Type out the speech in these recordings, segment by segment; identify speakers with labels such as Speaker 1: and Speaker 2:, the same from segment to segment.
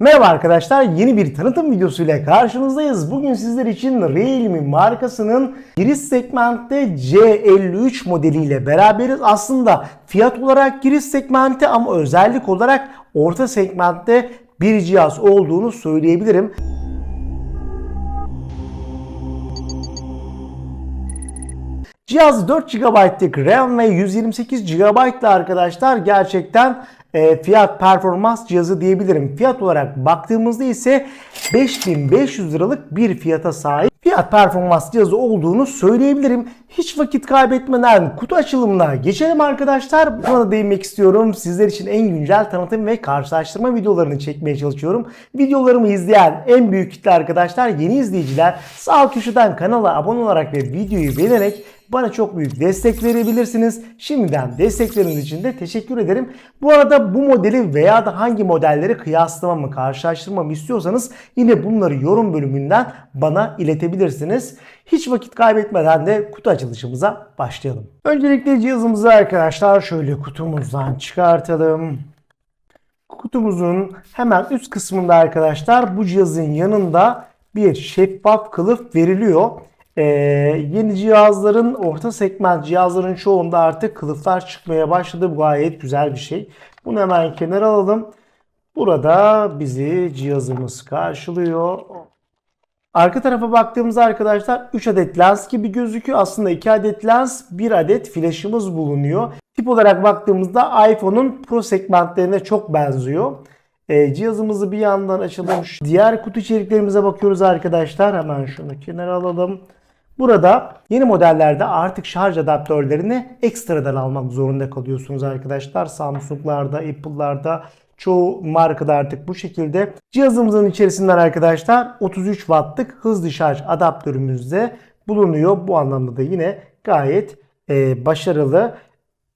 Speaker 1: Merhaba arkadaşlar yeni bir tanıtım videosuyla karşınızdayız. Bugün sizler için Realme markasının giriş segmentte C53 modeliyle beraberiz. Aslında fiyat olarak giriş segmentte ama özellik olarak orta segmentte bir cihaz olduğunu söyleyebilirim. Cihaz 4 GB'lık RAM ve 128 GB arkadaşlar gerçekten e, fiyat performans cihazı diyebilirim. Fiyat olarak baktığımızda ise 5500 liralık bir fiyata sahip fiyat performans cihazı olduğunu söyleyebilirim. Hiç vakit kaybetmeden kutu açılımına geçelim arkadaşlar. Buna da değinmek istiyorum. Sizler için en güncel tanıtım ve karşılaştırma videolarını çekmeye çalışıyorum. Videolarımı izleyen en büyük kitle arkadaşlar yeni izleyiciler sağ köşeden kanala abone olarak ve videoyu beğenerek bana çok büyük destek verebilirsiniz. Şimdiden destekleriniz için de teşekkür ederim. Bu arada bu modeli veya da hangi modelleri kıyaslamamı, karşılaştırmamı istiyorsanız yine bunları yorum bölümünden bana iletebilirsiniz. Hiç vakit kaybetmeden de kutu açılışımıza başlayalım. Öncelikle cihazımızı arkadaşlar şöyle kutumuzdan çıkartalım. Kutumuzun hemen üst kısmında arkadaşlar bu cihazın yanında bir şeffaf kılıf veriliyor. Ee, yeni cihazların orta segment cihazların çoğunda artık kılıflar çıkmaya başladı. Bu gayet güzel bir şey. Bunu hemen kenara alalım. Burada bizi cihazımız karşılıyor. Arka tarafa baktığımızda arkadaşlar 3 adet lens gibi gözüküyor. Aslında 2 adet lens, 1 adet flaşımız bulunuyor. Tip olarak baktığımızda iPhone'un Pro segmentlerine çok benziyor. E, cihazımızı bir yandan açalım. Diğer kutu içeriklerimize bakıyoruz arkadaşlar. Hemen şunu kenara alalım. Burada yeni modellerde artık şarj adaptörlerini ekstradan almak zorunda kalıyorsunuz arkadaşlar. Samsung'larda, Apple'larda çoğu markada artık bu şekilde. Cihazımızın içerisinden arkadaşlar 33 wattlık hızlı şarj adaptörümüz de bulunuyor. Bu anlamda da yine gayet e, başarılı.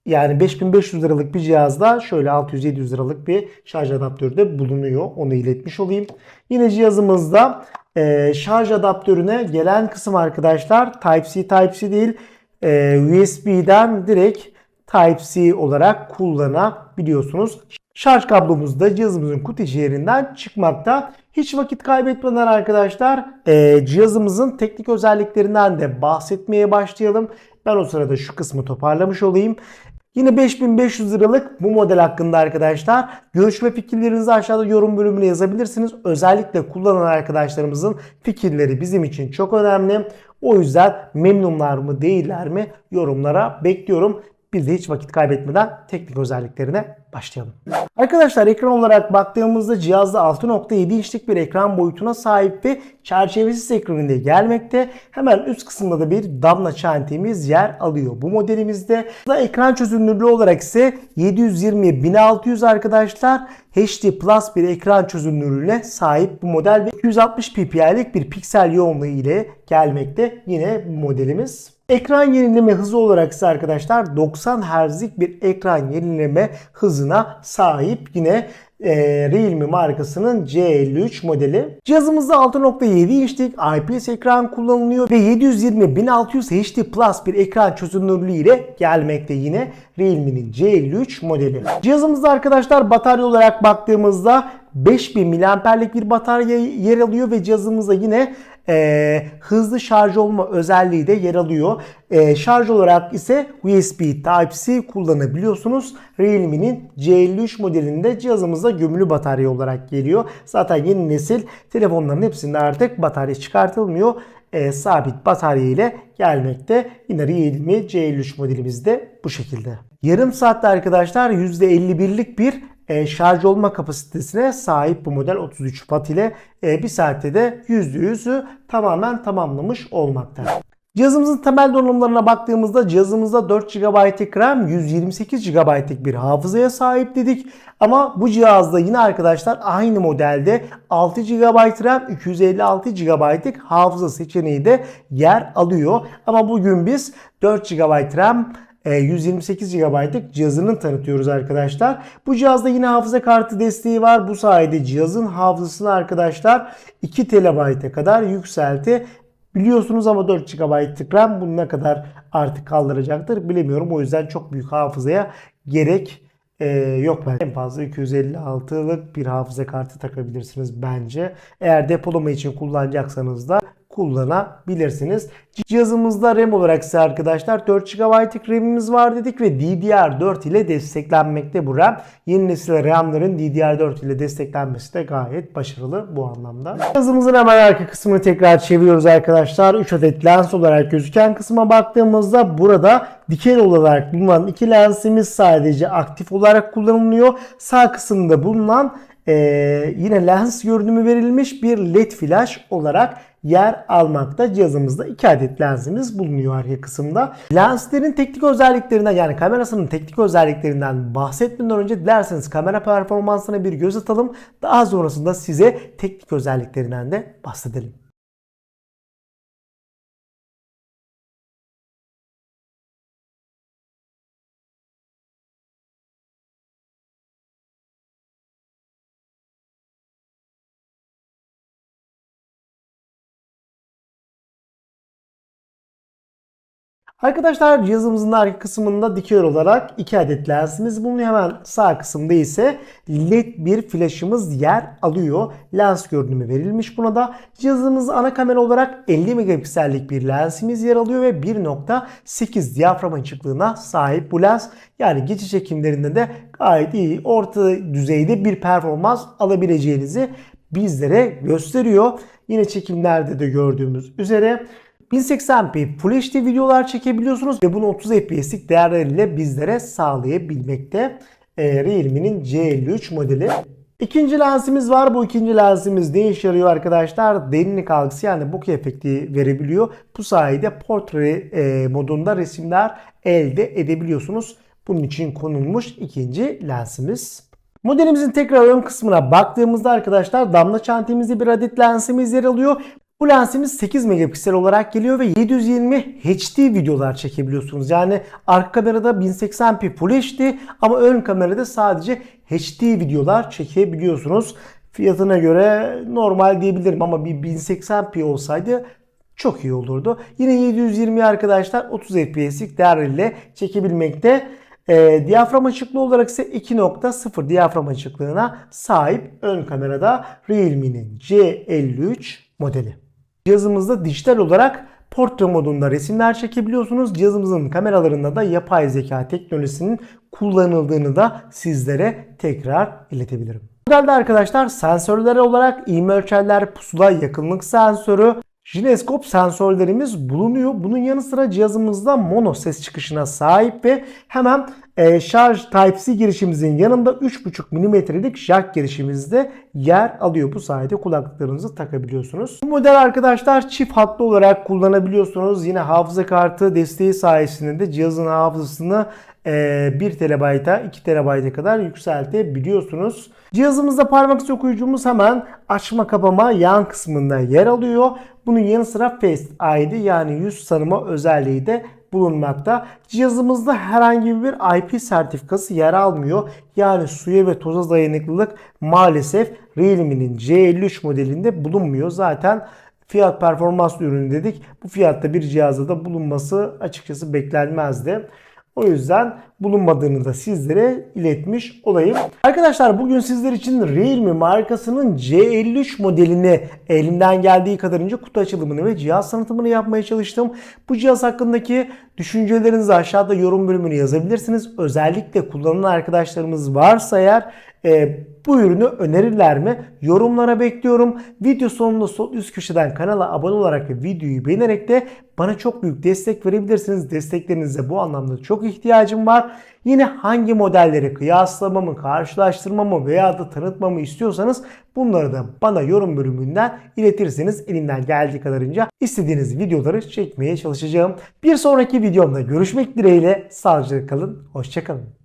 Speaker 1: Yani 5500 liralık bir cihazda şöyle 600-700 liralık bir şarj adaptörü de bulunuyor. Onu iletmiş olayım. Yine cihazımızda e, şarj adaptörüne gelen kısım arkadaşlar Type-C Type-C değil e, USB'den direkt Type-C olarak kullanabiliyorsunuz. Şarj kablomuz da cihazımızın kutu içeriğinden çıkmakta. Hiç vakit kaybetmeden arkadaşlar e, cihazımızın teknik özelliklerinden de bahsetmeye başlayalım. Ben o sırada şu kısmı toparlamış olayım. Yine 5500 liralık bu model hakkında arkadaşlar görüş ve fikirlerinizi aşağıda yorum bölümüne yazabilirsiniz. Özellikle kullanan arkadaşlarımızın fikirleri bizim için çok önemli. O yüzden memnunlar mı değiller mi yorumlara bekliyorum. Biz de hiç vakit kaybetmeden teknik özelliklerine başlayalım. Arkadaşlar ekran olarak baktığımızda cihazda 6.7 inçlik bir ekran boyutuna sahip ve çerçevesiz ekranında gelmekte. Hemen üst kısımda da bir damla çentemiz yer alıyor. Bu modelimizde da ekran çözünürlüğü olarak ise 720 1600 arkadaşlar HD Plus bir ekran çözünürlüğüne sahip bu model ve 260 ppi'lik bir piksel yoğunluğu ile gelmekte yine bu modelimiz. Ekran yenileme hızı olarak ise arkadaşlar 90 Hz'lik bir ekran yenileme hızına sahip yine e, Realme markasının C53 modeli. Cihazımızda 6.7 inçlik IPS ekran kullanılıyor ve 720 1600 HD Plus bir ekran çözünürlüğü ile gelmekte yine Realme'nin C53 modeli. Cihazımızda arkadaşlar batarya olarak baktığımızda 5000 mAh'lik bir batarya yer alıyor ve cihazımızda yine e, hızlı şarj olma özelliği de yer alıyor. E, şarj olarak ise USB Type-C kullanabiliyorsunuz. Realme'nin C53 modelinde cihazımızda gömülü batarya olarak geliyor. Zaten yeni nesil telefonların hepsinde artık batarya çıkartılmıyor. E, sabit batarya ile gelmekte. Yine Realme C53 modelimizde bu şekilde. Yarım saatte arkadaşlar %51'lik bir e, şarj olma kapasitesine sahip bu model 33 Watt ile e, bir saatte de %100'ü tamamen tamamlamış olmakta. Cihazımızın temel donanımlarına baktığımızda cihazımızda 4 GB'lık RAM, 128 GB'lık bir hafızaya sahip dedik. Ama bu cihazda yine arkadaşlar aynı modelde 6 GB RAM, 256 GB'lık hafıza seçeneği de yer alıyor. Ama bugün biz 4 GB RAM, 128 GB'lık cihazını tanıtıyoruz arkadaşlar. Bu cihazda yine hafıza kartı desteği var. Bu sayede cihazın hafızasını arkadaşlar 2 TB'e kadar yükselti biliyorsunuz ama 4 GB'lık RAM bunu ne kadar artık kaldıracaktır bilemiyorum. O yüzden çok büyük hafızaya gerek Ee, yok ben en fazla 256'lık bir hafıza kartı takabilirsiniz bence. Eğer depolama için kullanacaksanız da kullanabilirsiniz. Cihazımızda RAM olarak ise arkadaşlar 4 GB'lık RAM'imiz var dedik ve DDR4 ile desteklenmekte bu RAM. Yeni nesil RAM'ların DDR4 ile desteklenmesi de gayet başarılı bu anlamda. Cihazımızın hemen arka kısmını tekrar çeviriyoruz arkadaşlar. 3 adet lens olarak gözüken kısma baktığımızda burada dikey olarak bulunan iki lensimiz sadece aktif olarak kullanılıyor. Sağ kısımda bulunan ee, yine lens görünümü verilmiş bir led flash olarak yer almakta. Cihazımızda 2 adet lensimiz bulunuyor arka kısımda. Lenslerin teknik özelliklerinden yani kamerasının teknik özelliklerinden bahsetmeden önce dilerseniz kamera performansına bir göz atalım. Daha sonrasında size teknik özelliklerinden de bahsedelim. Arkadaşlar cihazımızın arka kısmında dikey olarak 2 adet lensimiz bulunuyor. Hemen sağ kısımda ise led bir flaşımız yer alıyor. Lens görünümü verilmiş buna da. Cihazımız ana kamera olarak 50 megapiksellik bir lensimiz yer alıyor ve 1.8 diyafram açıklığına sahip bu lens. Yani geçiş çekimlerinde de gayet iyi orta düzeyde bir performans alabileceğinizi bizlere gösteriyor. Yine çekimlerde de gördüğümüz üzere 1080p Full HD videolar çekebiliyorsunuz ve bunu 30 FPS'lik değerleriyle bizlere sağlayabilmekte. Ee, Realme'nin C53 modeli. İkinci lensimiz var. Bu ikinci lensimiz ne işe yarıyor arkadaşlar? Derinlik algısı yani bokeh efekti verebiliyor. Bu sayede portre e, modunda resimler elde edebiliyorsunuz. Bunun için konulmuş ikinci lensimiz. Modelimizin tekrar ön kısmına baktığımızda arkadaşlar damla çantemizde bir adet lensimiz yer alıyor. Bu lensimiz 8 megapiksel olarak geliyor ve 720 HD videolar çekebiliyorsunuz. Yani arka kamerada 1080p Full HD ama ön kamerada sadece HD videolar çekebiliyorsunuz. Fiyatına göre normal diyebilirim ama bir 1080p olsaydı çok iyi olurdu. Yine 720 arkadaşlar 30 FPS'lik değerleriyle çekebilmekte. E, diyafram açıklığı olarak ise 2.0 diyafram açıklığına sahip ön kamerada Realme'nin C53 modeli. Cihazımızda dijital olarak portre modunda resimler çekebiliyorsunuz. Cihazımızın kameralarında da yapay zeka teknolojisinin kullanıldığını da sizlere tekrar iletebilirim. Modelde arkadaşlar sensörler olarak ivme ölçerler, pusula yakınlık sensörü, Jineskop sensörlerimiz bulunuyor. Bunun yanı sıra cihazımızda mono ses çıkışına sahip ve hemen e, şarj Type-C girişimizin yanında 3.5 mm'lik jack girişimizde yer alıyor. Bu sayede kulaklıklarınızı takabiliyorsunuz. Bu model arkadaşlar çift hatlı olarak kullanabiliyorsunuz. Yine hafıza kartı desteği sayesinde de cihazın hafızasını 1 TB'a 2 TB'a kadar yükseltebiliyorsunuz. Cihazımızda parmak izi okuyucumuz hemen açma kapama yan kısmında yer alıyor. Bunun yanı sıra Face ID yani yüz tanıma özelliği de bulunmakta. Cihazımızda herhangi bir IP sertifikası yer almıyor. Yani suya ve toza dayanıklılık maalesef Realme'nin C53 modelinde bulunmuyor. Zaten fiyat performans ürünü dedik. Bu fiyatta bir cihazda da bulunması açıkçası beklenmezdi. O yüzden bulunmadığını da sizlere iletmiş olayım. Arkadaşlar bugün sizler için Realme markasının C53 modelini elimden geldiği kadarınca kutu açılımını ve cihaz tanıtımını yapmaya çalıştım. Bu cihaz hakkındaki düşüncelerinizi aşağıda yorum bölümünü yazabilirsiniz. Özellikle kullanan arkadaşlarımız varsa eğer e, bu ürünü önerirler mi? Yorumlara bekliyorum. Video sonunda sol üst köşeden kanala abone olarak ve videoyu beğenerek de bana çok büyük destek verebilirsiniz. Desteklerinize bu anlamda çok ihtiyacım var. Yine hangi modelleri kıyaslamamı, karşılaştırmamı veya da tanıtmamı istiyorsanız bunları da bana yorum bölümünden iletirseniz elimden geldiği kadarınca istediğiniz videoları çekmeye çalışacağım. Bir sonraki videomda görüşmek dileğiyle sağlıcakla kalın, hoşçakalın.